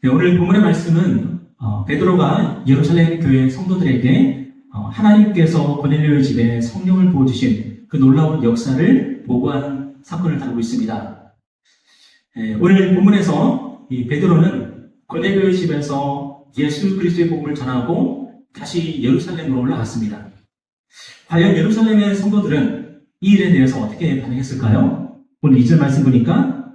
네, 오늘 본문의 말씀은 어, 베드로가 예루살렘 교회 성도들에게 어, 하나님께서 고넬료의 집에 성령을 부어주신 그 놀라운 역사를 보고한 사건을 다루고 있습니다. 예, 오늘 본문에서 이 베드로는 고넬료의 집에서 예수 그리스도의 복음을 전하고 다시 예루살렘으로 올라갔습니다. 과연 예루살렘의 성도들은 이 일에 대해서 어떻게 반응했을까요? 오늘 2절 말씀 보니까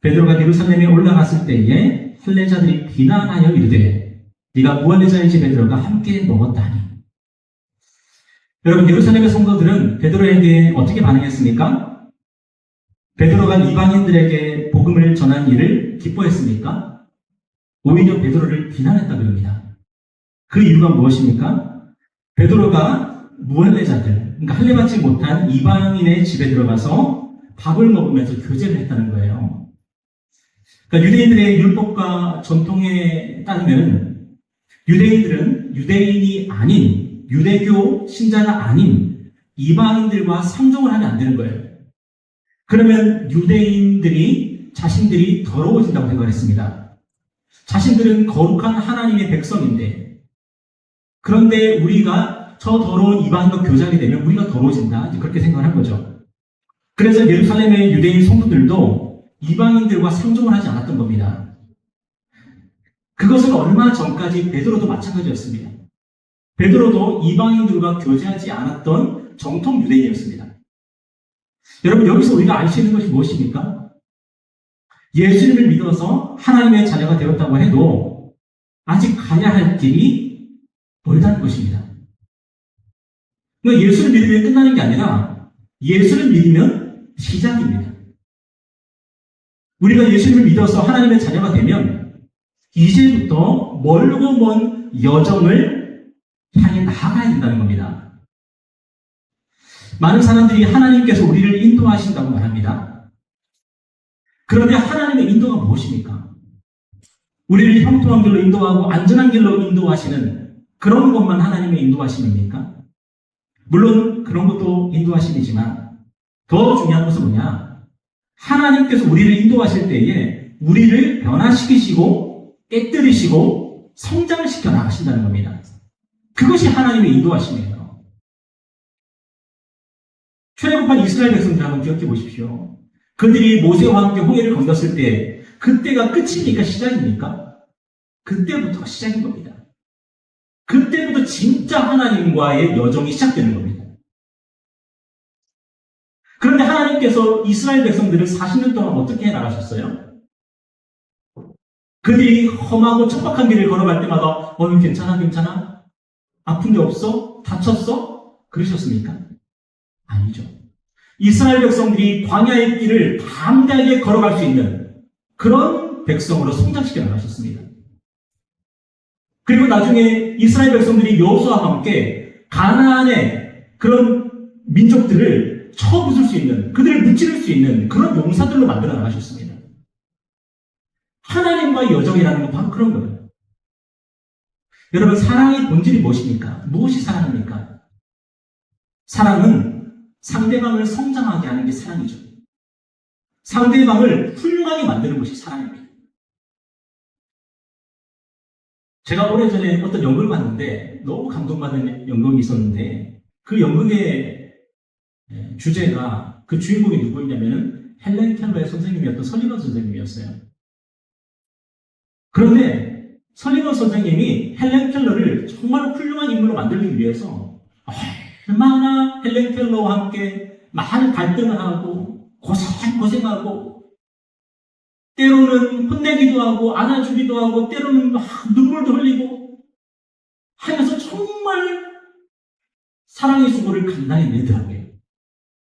베드로가 예루살렘에 올라갔을 때에 할례자들이 비난하여 이르되 네가 무할례자의 집에 들어가 함께 먹었다니 여러분 예루살렘의 성도들은 베드로에게 어떻게 반응했습니까? 베드로가 이방인들에게 복음을 전한 일을 기뻐했습니까? 오히려 베드로를 비난했다고 합니다. 그 이유가 무엇입니까? 베드로가 무할례자들, 그러니까 할례 받지 못한 이방인의 집에 들어가서 밥을 먹으면서 교제를 했다는 거예요. 그러니까 유대인들의 율법과 전통에 따르면 유대인들은 유대인이 아닌 유대교 신자가 아닌 이방인들과 상종을 하면 안 되는 거예요. 그러면 유대인들이 자신들이 더러워진다고 생각했습니다. 자신들은 거룩한 하나님의 백성인데 그런데 우리가 저 더러운 이방인과 교제하게 되면 우리가 더러워진다. 그렇게 생각을 한 거죠. 그래서 예루살렘의 유대인 성도들도 이방인들과 상종을 하지 않았던 겁니다. 그것은 얼마 전까지 베드로도 마찬가지였습니다. 베드로도 이방인들과 교제하지 않았던 정통 유대인이었습니다. 여러분 여기서 우리가 있는 것이 무엇입니까? 예수님을 믿어서 하나님의 자녀가 되었다고 해도 아직 가야 할 길이 멀다는 것입니다. 그러니까 예수를 믿으면 끝나는 게 아니라 예수를 믿으면 시작입니다. 우리가 예수님을 믿어서 하나님의 자녀가 되면 이제부터 멀고 먼 여정을 향해 나아가야 된다는 겁니다. 많은 사람들이 하나님께서 우리를 인도하신다고 말합니다. 그런데 하나님의 인도가 무엇입니까? 우리를 형통한 길로 인도하고 안전한 길로 인도하시는 그런 것만 하나님의 인도하심입니까? 물론 그런 것도 인도하심이지만 더 중요한 것은 뭐냐? 하나님께서 우리를 인도하실 때에 우리를 변화시키시고 깨뜨리시고 성장을 시켜 나가신다는 겁니다. 그것이 하나님의 인도하심이에요. 출애굽한 이스라엘 백성들 한번 기억해 보십시오. 그들이 모세와 함께 홍해를 건넜을 때 그때가 끝입니까? 시작입니까? 그때부터가 시작인 겁니다. 그때부터 진짜 하나님과의 여정이 시작되는 겁니다. 그런데 하나님께서 이스라엘 백성들을 40년 동안 어떻게 해 나가셨어요? 그들이 험하고 척박한 길을 걸어갈 때마다 어, 괜찮아, 괜찮아? 아픈 데 없어? 다쳤어? 그러셨습니까? 아니죠. 이스라엘 백성들이 광야의 길을 담대하게 걸어갈 수 있는 그런 백성으로 성장시켜 나가셨습니다. 그리고 나중에 이스라엘 백성들이 여호수아와 함께 가나안의 그런 민족들을 쳐부술 수 있는 그들을 무찌를 수 있는 그런 용사들로 만들어 나가셨습니다. 하나님과의 여정이라는 건 바로 그런 거예요. 여러분 사랑의 본질이 무엇입니까? 무엇이 사랑입니까? 사랑은 상대방을 성장하게 하는 게 사랑이죠. 상대방을 훌륭하게 만드는 것이 사랑입니다. 제가 오래전에 어떤 연극을 봤는데 너무 감동받는 연극이 있었는데 그 연극의 주제가 그 주인공이 누구였냐면 헬렌 켈러의 선생님이었던 설리번 선생님이었어요. 그런데 설리번 선생님이 헬렌 켈러를 정말 훌륭한 인물로 만들기 위해서 얼마나 헬렌 켈러와 함께 많은 갈등을 하고 고생 고생하고 때로는 혼내기도 하고 안아주기도 하고 때로는 막 눈물도 흘리고 하면서 정말 사랑의 수고를 간단히 내더라고요.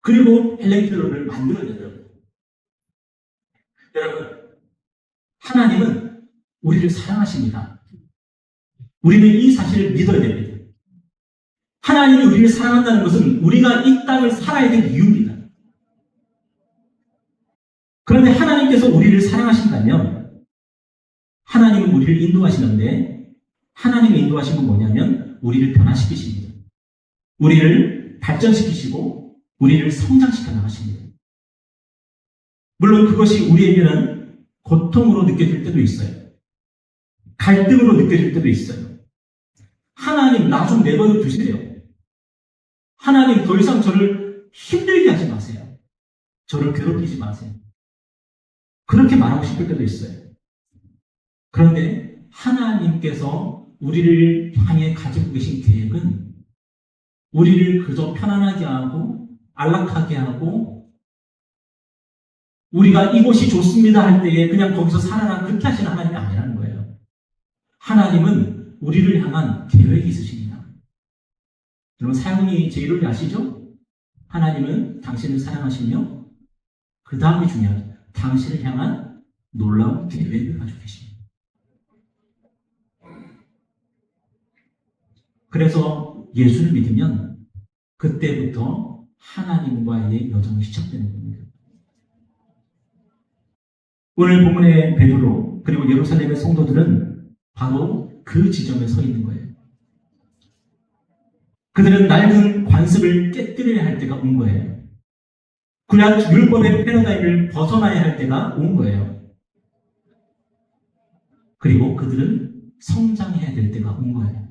그리고 헬렌 켈러를 만들어내더라고요. 여러분 하나님은 우리를 사랑하십니다. 우리는 이 사실을 믿어야 됩니다. 하나님이 우리를 사랑한다는 것은 우리가 이 땅을 살아야 될 이유입니다. 그런데 하나님께서 우리를 사랑하신다면 하나님은 우리를 인도하시는데 하나님의 인도하신 건 뭐냐면 우리를 변화시키십니다. 우리를 발전시키시고 우리를 성장시켜 나가십니다. 물론 그것이 우리에게는 고통으로 느껴질 때도 있어요. 갈등으로 느껴질 때도 있어요. 하나님, 나 좀 내버려 두세요. 하나님, 더 이상 저를 힘들게 하지 마세요. 저를 괴롭히지 마세요. 그렇게 말하고 싶을 때도 있어요. 그런데 하나님께서 우리를 향해 가지고 계신 계획은 우리를 그저 편안하게 하고 안락하게 하고 우리가 이곳이 좋습니다 할 때에 그냥 거기서 살아라 그렇게 하시는 하나님이 아니라는 거예요. 하나님은 우리를 향한 계획이 있으십니다. 여러분 사용이 제 이론이 아시죠? 하나님은 당신을 사랑하시며 그 다음이 중요하죠. 당신을 향한 놀라운 계획을 가지고 계십니다. 그래서 예수를 믿으면 그때부터 하나님과의 여정이 시작되는 겁니다. 오늘 본문의 베드로 그리고 예루살렘의 성도들은 바로 그 지점에 서 있는 거예요. 그들은 낡은 관습을 깨뜨려야 할 때가 온 거예요. 그냥 율법의 패러다임을 벗어나야 할 때가 온 거예요. 그리고 그들은 성장해야 될 때가 온 거예요.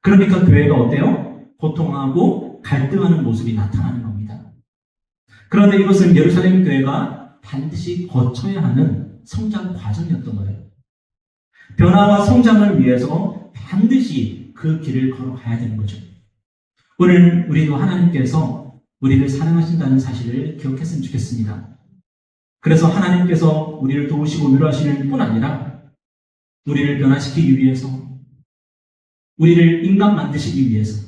그러니까 교회가 어때요? 고통하고 갈등하는 모습이 나타나는 겁니다. 그런데 이것은 예루살렘 교회가 반드시 거쳐야 하는 성장 과정이었던 거예요. 변화와 성장을 위해서 반드시 그 길을 걸어가야 되는 거죠. 오늘 우리도 하나님께서 우리를 사랑하신다는 사실을 기억했으면 좋겠습니다. 그래서 하나님께서 우리를 도우시고 위로하시는 뿐 아니라 우리를 변화시키기 위해서 우리를 인간 만드시기 위해서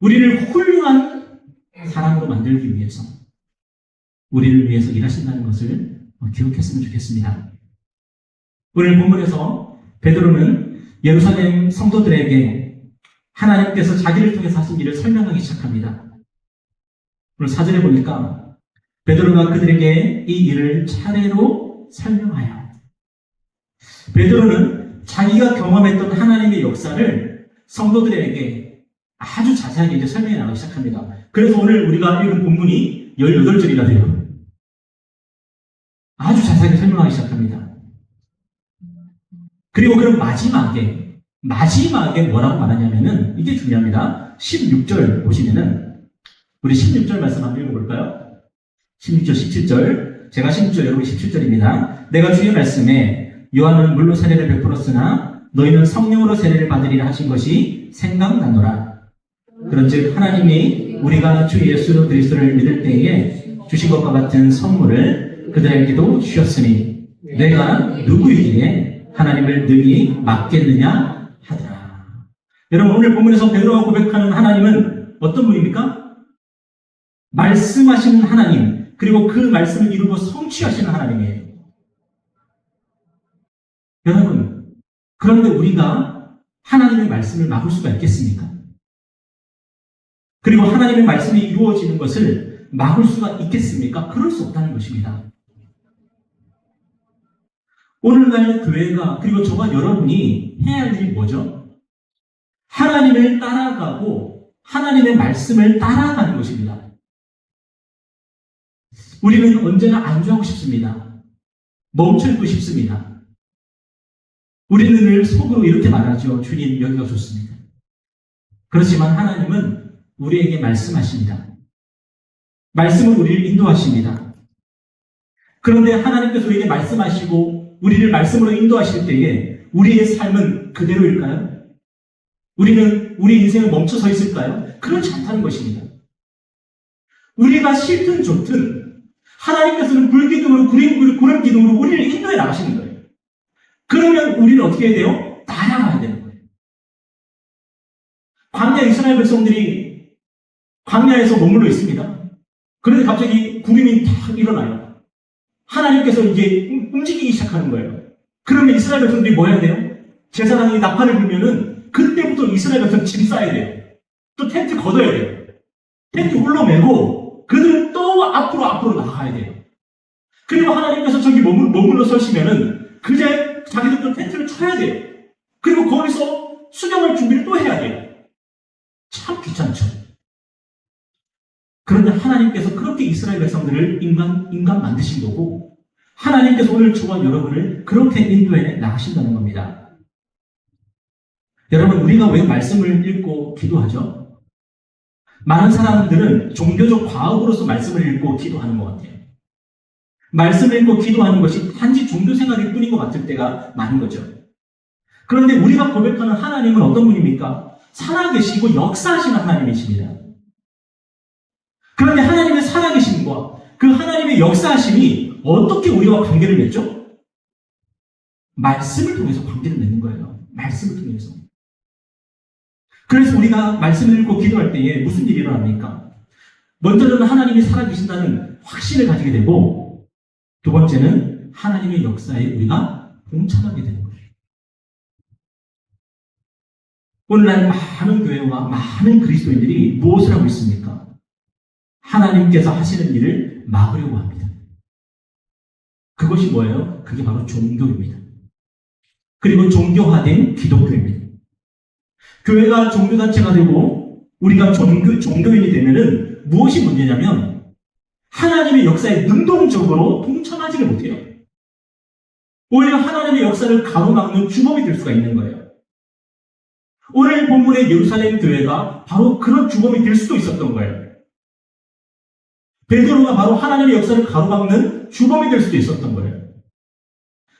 우리를 훌륭한 사람으로 만들기 위해서 우리를 위해서 일하신다는 것을 기억했으면 좋겠습니다. 오늘 본문에서 베드로는 예루살렘 성도들에게 하나님께서 자기를 통해서 하신 일을 설명하기 시작합니다. 오늘 사절에 보니까 베드로가 그들에게 이 일을 차례로 설명하여 베드로는 자기가 경험했던 하나님의 역사를 성도들에게 아주 자세하게 이제 설명해 나가기 시작합니다. 그래서 오늘 우리가 읽은 본문이 18절이나 돼요. 아주 자세하게 설명하기 시작합니다. 그리고 그럼 마지막에, 마지막에 뭐라고 말하냐면은, 이게 중요합니다. 16절 보시면은, 우리 16절 말씀 한번 읽어볼까요? 16절, 17절. 제가 16절, 여러분 17절입니다. 내가 주의 말씀에 요한은 물로 세례를 베풀었으나 너희는 성령으로 세례를 받으리라 하신 것이 생각나노라. 그런즉 하나님이 우리가 주 예수 그리스도를 믿을 때에 주신 것과 같은 선물을 그들에게도 주셨으니 내가 누구이기에 하나님을 능히 맡겠느냐 하더라. 여러분 오늘 본문에서 베드로가 고백하는 하나님은 어떤 분입니까? 말씀하시는 하나님 그리고 그 말씀을 이루고 성취하시는 하나님이에요. 여러분 그런데 우리가 하나님의 말씀을 막을 수가 있겠습니까? 그리고 하나님의 말씀이 이루어지는 것을 막을 수가 있겠습니까? 그럴 수 없다는 것입니다. 오늘날 교회가 그리고 저와 여러분이 해야 할 일이 뭐죠? 하나님을 따라가고 하나님의 말씀을 따라가는 것입니다. 우리는 언제나 안주하고 싶습니다. 멈춰있고 싶습니다. 우리는 늘 속으로 이렇게 말하죠. 주님, 여기가 좋습니다. 그렇지만 하나님은 우리에게 말씀하십니다. 말씀은 우리를 인도하십니다. 그런데 하나님께서 우리에게 말씀하시고 우리를 말씀으로 인도하실 때에 우리의 삶은 그대로일까요? 우리는 우리 인생을 멈춰 서 있을까요? 그렇지 않다는 것입니다. 우리가 싫든 좋든 하나님께서는 불기둥으로 구름, 구름 기둥으로 우리를 인도해 나가시는 거예요. 그러면 우리는 어떻게 해야 돼요? 따라가야 되는 거예요. 광야 이스라엘 백성들이 광야에서 머물러 있습니다. 그런데 갑자기 구름이 탁 일어나요. 하나님께서 이제 움직이기 시작하는 거예요. 그러면 이스라엘 백성들이 뭐 해야 돼요? 제사장이 나팔을 불면은 그때부터 이스라엘 백성 짐 싸야 돼요. 또 텐트 걷어야 돼요. 텐트 훌러매고 그들은 또 앞으로 앞으로 나가야 돼요. 그리고 하나님께서 저기 머물, 머물러 서시면은 그제 자기들도 텐트를 쳐야 돼요. 그리고 거기서 수경할 준비를 또 해야 돼요. 참 귀찮죠. 그런데 하나님께서 그렇게 이스라엘 백성들을 인간, 인간 만드신 거고, 하나님께서 오늘 저와 여러분을 그렇게 인도해 나가신다는 겁니다. 여러분, 우리가 왜 말씀을 읽고 기도하죠? 많은 사람들은 종교적 과학으로서 말씀을 읽고 기도하는 것 같아요. 말씀을 읽고 기도하는 것이 단지 종교 생활일 뿐인 것 같을 때가 많은 거죠. 그런데 우리가 고백하는 하나님은 어떤 분입니까? 살아계시고 역사하시는 하나님이십니다. 그런데 하나님의 살아계심과 그 하나님의 역사하심이 어떻게 우리와 관계를 맺죠? 말씀을 통해서 관계를 맺는 거예요. 말씀을 통해서. 그래서 우리가 말씀을 읽고 기도할 때에 무슨 일이 일어납니까? 먼저는 하나님이 살아계신다는 확신을 가지게 되고, 두 번째는 하나님의 역사에 우리가 동참하게 되는 거예요. 오늘날 많은 교회와 많은 그리스도인들이 무엇을 하고 있습니까? 하나님께서 하시는 일을 막으려고 합니다. 그것이 뭐예요? 그게 바로 종교입니다. 그리고 종교화된 기독교입니다. 교회가 종교단체가 되고 우리가 종교, 종교인이 되면은 무엇이 문제냐면 하나님의 역사에 능동적으로 동참하지를 못해요. 오히려 하나님의 역사를 가로막는 주범이 될 수가 있는 거예요. 오늘 본문의 예루살렘 교회가 바로 그런 주범이 될 수도 있었던 거예요. 베드로가 바로 하나님의 역사를 가로막는 주범이 될 수도 있었던 거예요.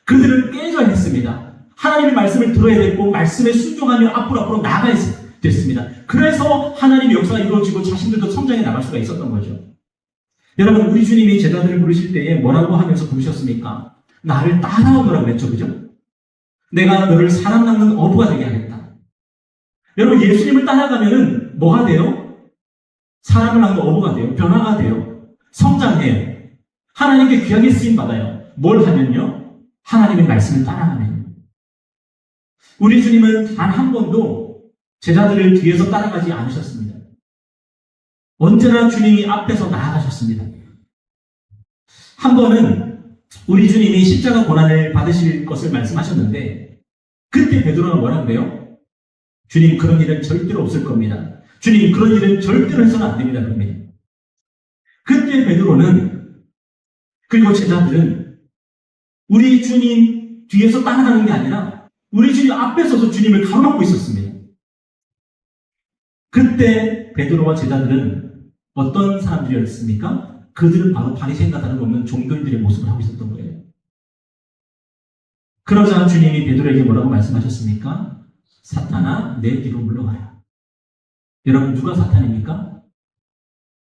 그들은 깨져야 했습니다. 하나님의 말씀을 들어야 됐고 말씀에 순종하며 앞으로 앞으로 나가야 됐습니다. 그래서 하나님의 역사가 이루어지고 자신들도 성장해 나갈 수가 있었던 거죠. 여러분 우리 주님이 제자들을 부르실 때에 뭐라고 하면서 부르셨습니까? 나를 따라오너라고 했죠. 그죠? 내가 너를 사람 낳는 어부가 되게 하겠다. 여러분 예수님을 따라가면은 뭐가 돼요? 사람을 낳는 어부가 돼요. 변화가 돼요. 성장해요. 하나님께 귀하게 쓰임 받아요. 뭘 하면요? 하나님의 말씀을 따라가면. 우리 주님은 단 한 번도 제자들을 뒤에서 따라가지 않으셨습니다. 언제나 주님이 앞에서 나아가셨습니다. 한 번은 우리 주님이 십자가 고난을 받으실 것을 말씀하셨는데 그때 베드로가 뭐라 그래요? 주님 그런 일은 절대로 없을 겁니다. 주님 그런 일은 절대로 해서는 안 됩니다. 그럽니다. 그때 베드로는 그리고 제자들은 우리 주님 뒤에서 따라가는 게 아니라 우리 주님 앞에 서서 주님을 가로막고 있었습니다. 그때 베드로와 제자들은 어떤 사람들이었습니까? 그들은 바로 바리새인과 다름없는 종교인들의 모습을 하고 있었던 거예요. 그러자 주님이 베드로에게 뭐라고 말씀하셨습니까? 사탄아 내 뒤로 물러가라. 여러분 누가 사탄입니까?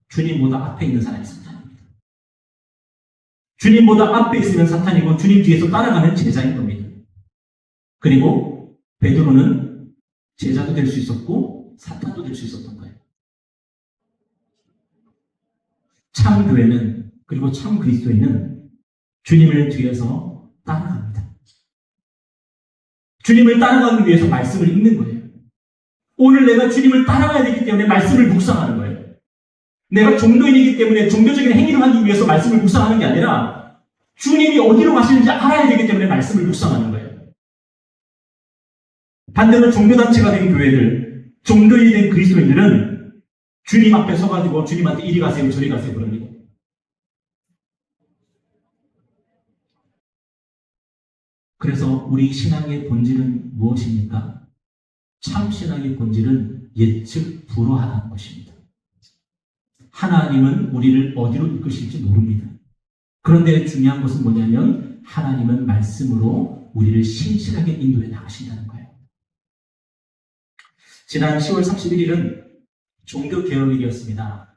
주님보다 앞에 있는 사람이 사탄입니다. 주님보다 앞에 있으면 사탄이고 주님 뒤에서 따라가는 제자인 겁니다. 그리고 베드로는 제자도 될 수 있었고 사탄도 될 수 있었던 거예요. 참 교회는 그리고 참 그리스도인은 주님을 뒤에서 따라갑니다. 주님을 따라가기 위해서 말씀을 읽는 거예요. 오늘 내가 주님을 따라가야 되기 때문에 말씀을 묵상하는 거예요. 내가 종교인이기 때문에 종교적인 행위를 하기 위해서 말씀을 묵상하는 게 아니라 주님이 어디로 가시는지 알아야 되기 때문에 말씀을 묵상하는 거예요. 반대로 종교단체가 된 교회들, 종교인이 된 그리스도인들은 주님 앞에 서가지고 주님한테 이리 가세요, 저리 가세요, 그럽니다. 그래서 우리 신앙의 본질은 무엇입니까? 참 신앙의 본질은 예측 불허하다는 것입니다. 하나님은 우리를 어디로 이끄실지 모릅니다. 그런데 중요한 것은 뭐냐면 하나님은 말씀으로 우리를 신실하게 인도해 나가신다는 거예요. 지난 10월 31일은 종교개혁일이었습니다.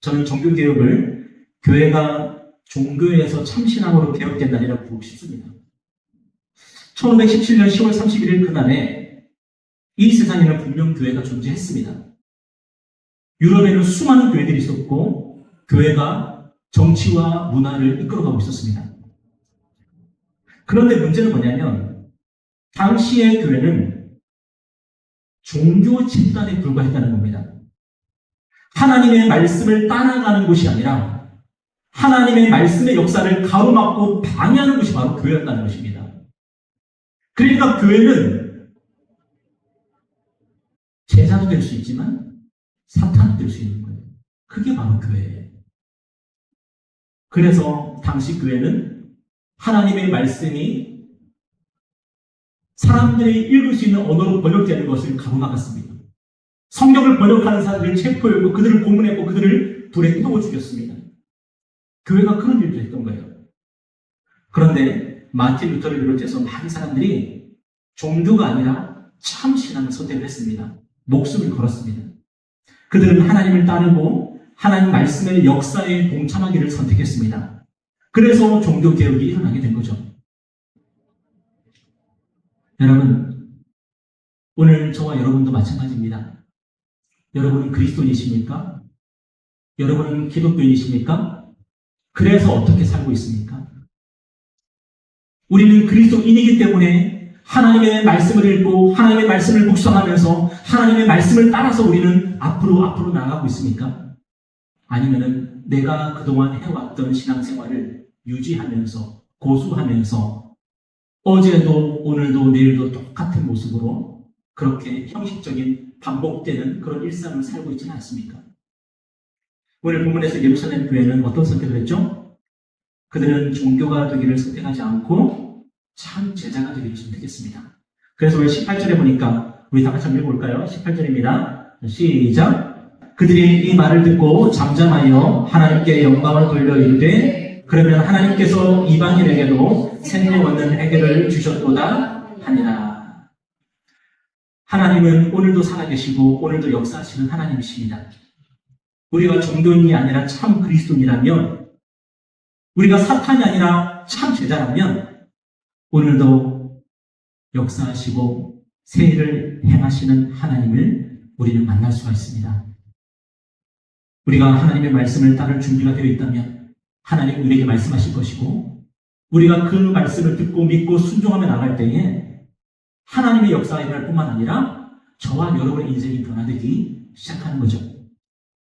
저는 종교개혁을 교회가 종교에서 참신앙으로 개혁된 날이라고 보고 싶습니다. 1517년 10월 31일 그날에 이 세상에는 분명 교회가 존재했습니다. 유럽에는 수많은 교회들이 있었고 교회가 정치와 문화를 이끌어가고 있었습니다. 그런데 문제는 뭐냐면 당시의 교회는 종교 집단에 불과했다는 겁니다. 하나님의 말씀을 따라가는 것이 아니라 하나님의 말씀의 역사를 가로막고 방해하는 것이 바로 교회였다는 것입니다. 그러니까 교회는 제자도 될 수 있지만 사탄도 될수 있는 거예요. 그게 바로 교회예요. 그래서 당시 교회는 하나님의 말씀이 사람들이 읽을 수 있는 언어로 번역되는 것을 가로막았습니다. 성경을 번역하는 사람들을 체포했고 그들을 고문했고 그들을 불에 태워 죽였습니다. 교회가 그런 일도 했던 거예요. 그런데 마틴 루터를 비롯해서 많은 사람들이 종교가 아니라 참 신앙을 선택을 했습니다. 목숨을 걸었습니다. 그들은 하나님을 따르고 하나님 말씀의 역사에 동참하기를 선택했습니다. 그래서 종교 개혁이 일어나게 된 거죠. 여러분, 오늘 저와 여러분도 마찬가지입니다. 여러분은 그리스도인이십니까? 여러분은 기독교인이십니까? 그래서 어떻게 살고 있습니까? 우리는 그리스도인이기 때문에 하나님의 말씀을 읽고 하나님의 말씀을 묵상하면서 하나님의 말씀을 따라서 우리는 앞으로 앞으로 나가고 있습니까? 아니면은 내가 그동안 해왔던 신앙생활을 유지하면서 고수하면서 어제도 오늘도 내일도 똑같은 모습으로 그렇게 형식적인 반복되는 그런 일상을 살고 있지는 않습니까? 오늘 본문에서 예루살렘 교회는 어떤 선택을 했죠? 그들은 종교가 되기를 선택하지 않고 참 제자가 되기를 선택했습니다. 그래서 왜 18절에 보니까 우리 다 같이 한번 읽어볼까요? 18절입니다. 시작. 그들이 이 말을 듣고 잠잠하여 하나님께 영광을 돌려 이르되 그러면 하나님께서 이방인에게도 생명 얻는 해결을 주셨도다 하니라. 하나님은 오늘도 살아계시고 오늘도 역사하시는 하나님이십니다. 우리가 종교인이 아니라 참 그리스도인이라면 우리가 사탄이 아니라 참 제자라면 오늘도 역사하시고 새 일을 행하시는 하나님을 우리는 만날 수가 있습니다. 우리가 하나님의 말씀을 따를 준비가 되어 있다면 하나님 우리에게 말씀하실 것이고 우리가 그 말씀을 듣고 믿고 순종하며 나갈 때에 하나님의 역사가 일어날 뿐만 아니라 저와 여러분의 인생이 변화되기 시작하는 거죠.